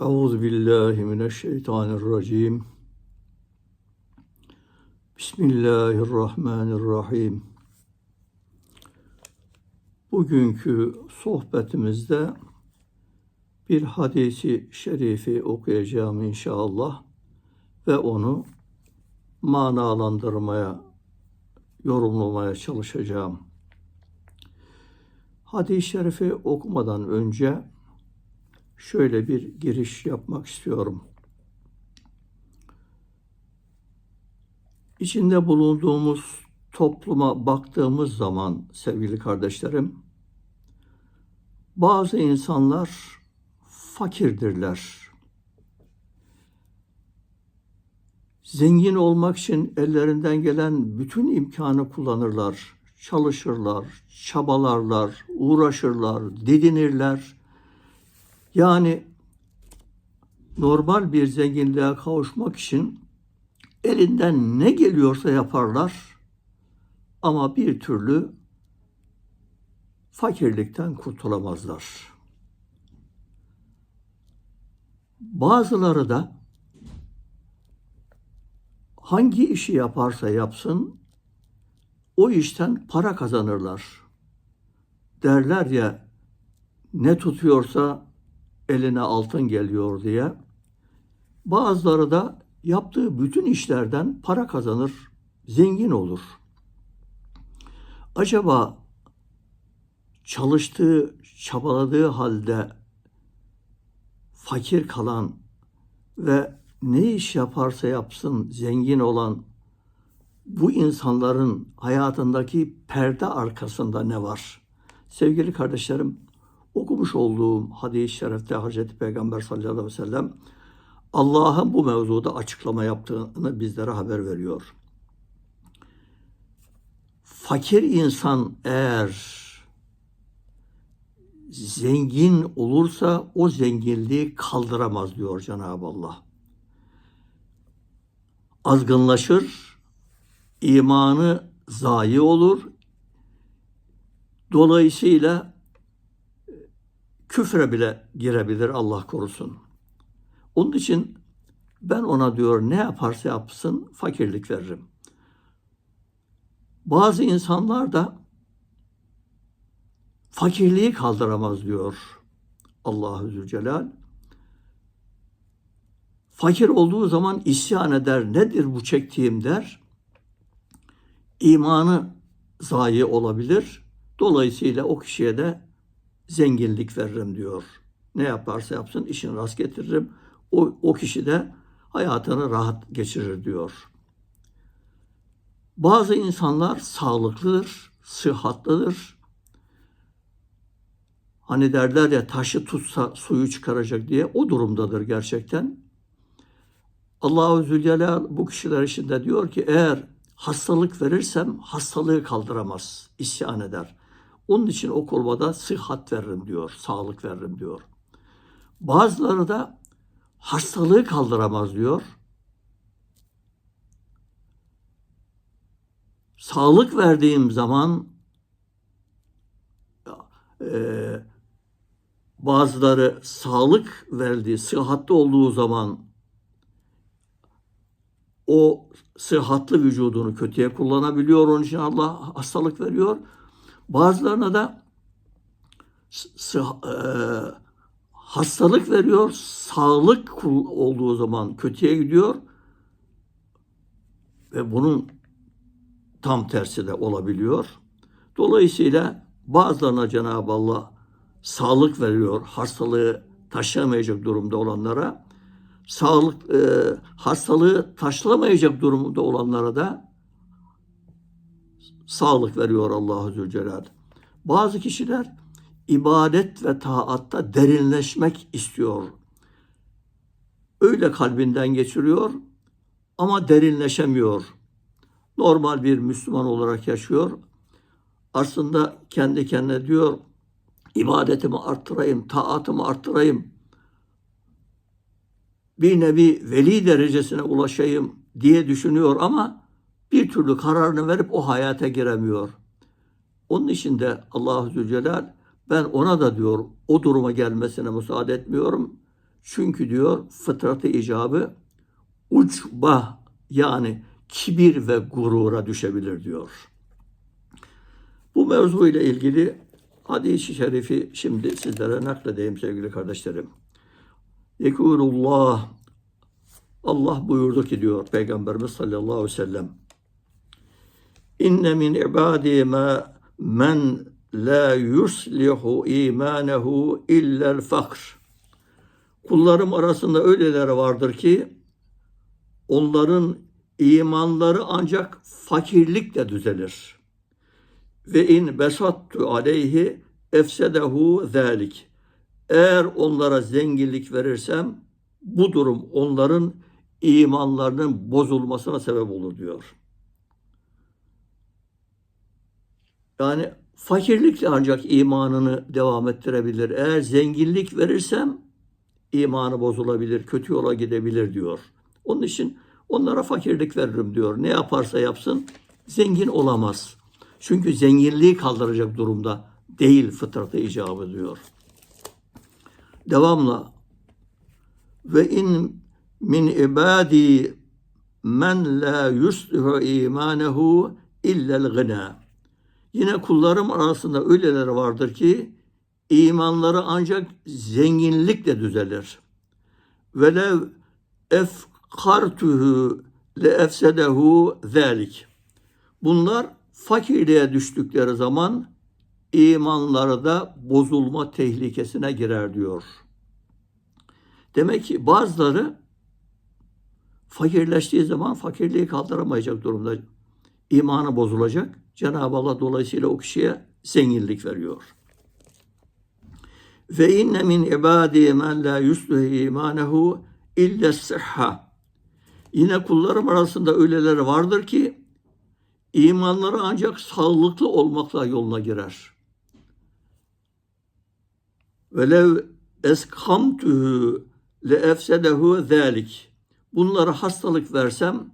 Euzu billahi mineşşeytanirracim. Bismillahirrahmanirrahim. Bugünkü sohbetimizde bir hadisi şerifi okuyacağım inşallah ve onu manalandırmaya, yorumlamaya çalışacağım. Hadis-i şerifi okumadan önce şöyle bir giriş yapmak istiyorum. İçinde bulunduğumuz topluma baktığımız zaman sevgili kardeşlerim, bazı insanlar fakirdirler. Zengin olmak için ellerinden gelen bütün imkanı kullanırlar, çalışırlar, çabalarlar, uğraşırlar, didinirler. Yani normal bir zenginliğe kavuşmak için elinden ne geliyorsa yaparlar ama bir türlü fakirlikten kurtulamazlar. Bazıları da hangi işi yaparsa yapsın o işten para kazanırlar. Derler ya ne tutuyorsa eline altın geliyor diye. Bazıları da yaptığı bütün işlerden para kazanır, zengin olur. Acaba çalıştığı, çabaladığı halde fakir kalan ve ne iş yaparsa yapsın zengin olan bu insanların hayatındaki perde arkasında ne var? Sevgili kardeşlerim, okumuş olduğum hadis-i şerifte Hazreti Peygamber sallallahu aleyhi ve sellem Allah'ın bu mevzuda açıklama yaptığını bizlere haber veriyor. Fakir insan eğer zengin olursa o zenginliği kaldıramaz diyor Cenab-ı Allah. Azgınlaşır, imanı zayi olur. Dolayısıyla küfre bile girebilir Allah korusun. Onun için ben ona diyor ne yaparsa yapsın fakirlik veririm. Bazı insanlar da fakirliği kaldıramaz diyor Allahu Zülcelal. Fakir olduğu zaman isyan eder. Nedir bu çektiğim der. İmanı zayi olabilir. Dolayısıyla o kişiye de zenginlik veririm diyor. Ne yaparsa yapsın işini rast getiririm. O, o kişi de hayatını rahat geçirir diyor. Bazı insanlar sağlıklıdır, sıhhatlıdır. Hani derler ya taşı tutsa suyu çıkaracak diye o durumdadır gerçekten. Allahu Zülcelal bu kişiler için de diyor ki eğer hastalık verirsem hastalığı kaldıramaz, isyan eder. Onun için o kurbada sıhhat veririm diyor, sağlık veririm diyor. Bazıları da hastalığı kaldıramaz diyor. Sağlık verdiğim zaman e, bazıları sağlık verdiği, sıhhatli olduğu zaman o sıhhatli vücudunu kötüye kullanabiliyor. Onun için Allah hastalık veriyor. Bazılarına da e, hastalık veriyor, sağlık olduğu zaman kötüye gidiyor ve bunun tam tersi de olabiliyor. Dolayısıyla bazılarına Cenab-ı Allah sağlık veriyor, hastalığı taşıyamayacak durumda olanlara, sağlık e, hastalığı taşlamayacak durumda olanlara da sağlık veriyor Allahu Zülcelal. Bazı kişiler ibadet ve taatta derinleşmek istiyor. Öyle kalbinden geçiriyor ama derinleşemiyor. Normal bir Müslüman olarak yaşıyor. Aslında kendi kendine diyor ibadetimi arttırayım, taatımı arttırayım. Bir nevi veli derecesine ulaşayım diye düşünüyor ama bir türlü kararını verip o hayata giremiyor. Onun için de Allahu Zülcelal ben ona da diyor o duruma gelmesine müsaade etmiyorum. Çünkü diyor fıtratı icabı uçba yani kibir ve gurura düşebilir diyor. Bu mevzu ile ilgili hadis-i şerifi şimdi sizlere nakledeyim sevgili kardeşlerim. Yekulullah Allah buyurdu ki diyor Peygamberimiz sallallahu aleyhi ve sellem İnne min ibadi ma men la yuslihu imanehu illel fakr. Kullarım arasında öyleler vardır ki onların imanları ancak fakirlikle düzelir. Ve in besattu aleyhi efsedehu zalik. Eğer onlara zenginlik verirsem bu durum onların imanlarının bozulmasına sebep olur diyor. Yani fakirlikle ancak imanını devam ettirebilir. Eğer zenginlik verirsem imanı bozulabilir, kötü yola gidebilir diyor. Onun için onlara fakirlik veririm diyor. Ne yaparsa yapsın zengin olamaz. Çünkü zenginliği kaldıracak durumda değil fıtratı icabı diyor. Devamla ve in min ibadi men la yuslihu imanehu illel gına. Yine kullarım arasında öyleler vardır ki imanları ancak zenginlikle düzelir. Velev efkartuhu le efsedehu zalik. Bunlar fakirliğe düştükleri zaman imanları da bozulma tehlikesine girer diyor. Demek ki bazıları fakirleştiği zaman fakirliği kaldıramayacak durumda. İmanı bozulacak. Cenab-ı Allah dolayısıyla o kişiye zenginlik veriyor. Ve inne min ibadi men la yusluhu imanehu illa sıhha. Yine kullarım arasında öyleleri vardır ki imanları ancak sağlıklı olmakla yoluna girer. Velev eskamtuhu le efsedehu zalik. Bunlara hastalık versem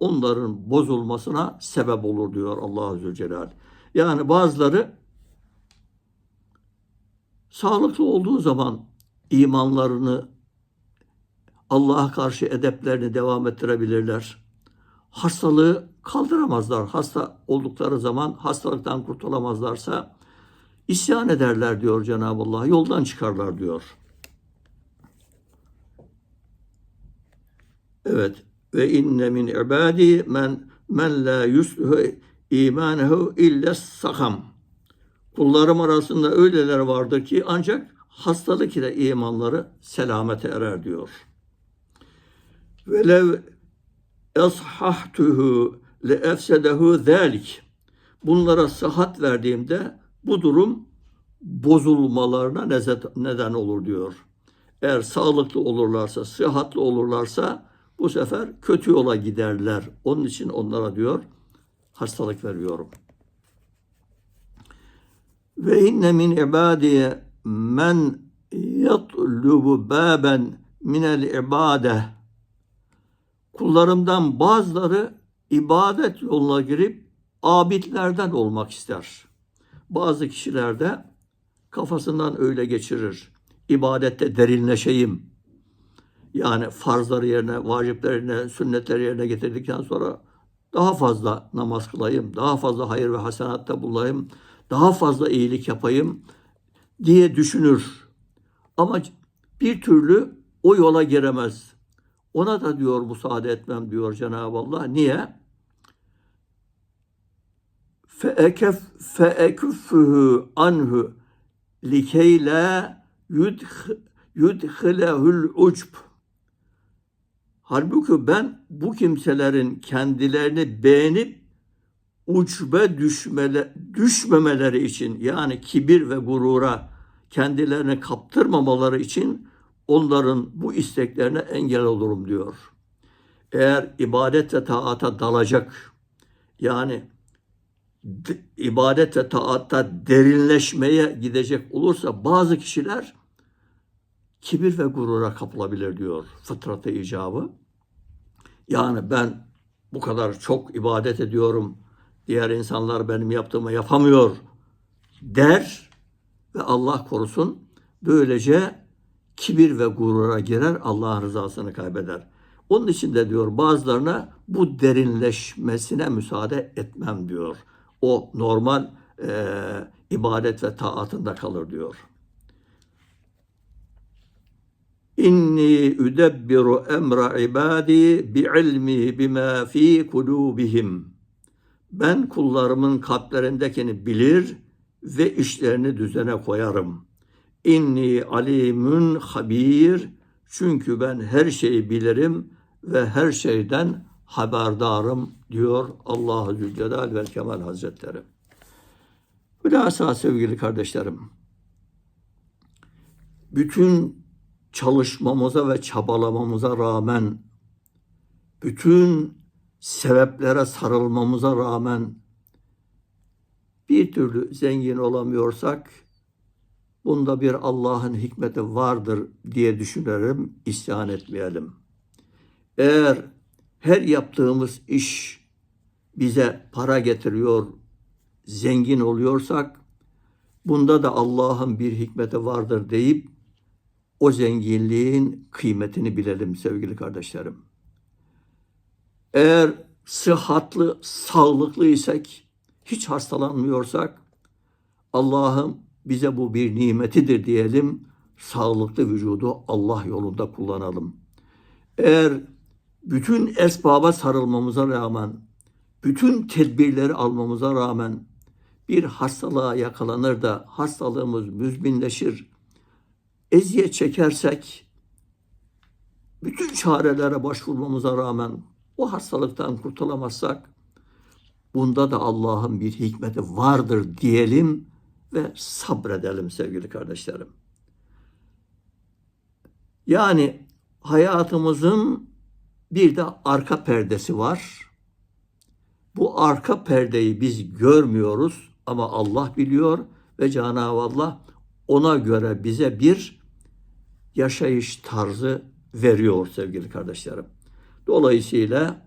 onların bozulmasına sebep olur diyor Allah Azze ve Celle. Yani bazıları sağlıklı olduğu zaman imanlarını Allah'a karşı edeplerini devam ettirebilirler. Hastalığı kaldıramazlar. Hasta oldukları zaman hastalıktan kurtulamazlarsa isyan ederler diyor Cenab-ı Allah. Yoldan çıkarlar diyor. Evet. Ve inne min ibadi men men la yusluhu imanehu illa sakam. Kullarım arasında öyleler vardır ki ancak hastalık ile imanları selamete erer diyor. Velev eshahtuhu le efsedehu zalik. Bunlara sıhhat verdiğimde bu durum bozulmalarına neden olur diyor. Eğer sağlıklı olurlarsa, sıhhatli olurlarsa bu sefer kötü yola giderler. Onun için onlara diyor hastalık veriyorum. Ve inne min ibadiye men yatlubu baben minel ibade. Kullarımdan bazıları ibadet yoluna girip abidlerden olmak ister. Bazı kişiler de kafasından öyle geçirir. İbadette derinleşeyim. Yani farzları yerine, vacipleri yerine, sünnetleri yerine getirdikten sonra daha fazla namaz kılayım, daha fazla hayır ve hasenatta bulayım, daha fazla iyilik yapayım diye düşünür. Ama bir türlü o yola giremez. Ona da diyor müsaade etmem diyor Cenab-ı Allah. Niye? feekef feeküffühü anhu likey la yudhilehul ucb. Halbuki ben bu kimselerin kendilerini beğenip uçbe düşmele, düşmemeleri için yani kibir ve gurura kendilerini kaptırmamaları için onların bu isteklerine engel olurum diyor. Eğer ibadet ve taata dalacak yani ibadet ve taatta derinleşmeye gidecek olursa bazı kişiler kibir ve gurura kapılabilir diyor fıtratı icabı. Yani ben bu kadar çok ibadet ediyorum, diğer insanlar benim yaptığımı yapamıyor der ve Allah korusun böylece kibir ve gurura girer, Allah'ın rızasını kaybeder. Onun için de diyor bazılarına bu derinleşmesine müsaade etmem diyor. O normal e, ibadet ve taatında kalır diyor. İnni üdebbiru emra ibadi bi ilmi bima fi kulubihim. Ben kullarımın kalplerindekini bilir ve işlerini düzene koyarım. İnni alimun habir. Çünkü ben her şeyi bilirim ve her şeyden haberdarım diyor Allah-u Zülcelal ve Kemal Hazretleri. Hülasa sevgili kardeşlerim, bütün çalışmamıza ve çabalamamıza rağmen, bütün sebeplere sarılmamıza rağmen bir türlü zengin olamıyorsak, bunda bir Allah'ın hikmeti vardır diye düşünelim, isyan etmeyelim. Eğer her yaptığımız iş bize para getiriyor, zengin oluyorsak, bunda da Allah'ın bir hikmeti vardır deyip o zenginliğin kıymetini bilelim sevgili kardeşlerim. Eğer sıhhatlı, sağlıklı isek, hiç hastalanmıyorsak, Allah'ım bize bu bir nimetidir diyelim, sağlıklı vücudu Allah yolunda kullanalım. Eğer bütün esbaba sarılmamıza rağmen, bütün tedbirleri almamıza rağmen bir hastalığa yakalanır da hastalığımız müzminleşir, eziyet çekersek, bütün çarelere başvurmamıza rağmen o hastalıktan kurtulamazsak, bunda da Allah'ın bir hikmeti vardır diyelim ve sabredelim sevgili kardeşlerim. Yani hayatımızın bir de arka perdesi var. Bu arka perdeyi biz görmüyoruz ama Allah biliyor ve Cenab-ı Allah ona göre bize bir yaşayış tarzı veriyor sevgili kardeşlerim. Dolayısıyla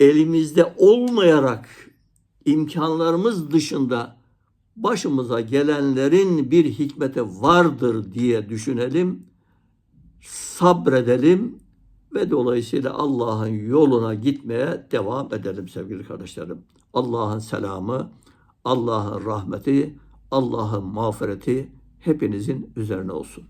elimizde olmayarak imkanlarımız dışında başımıza gelenlerin bir hikmeti vardır diye düşünelim, sabredelim ve dolayısıyla Allah'ın yoluna gitmeye devam edelim sevgili kardeşlerim. Allah'ın selamı, Allah'ın rahmeti, Allah'ın mağfireti hepinizin üzerine olsun.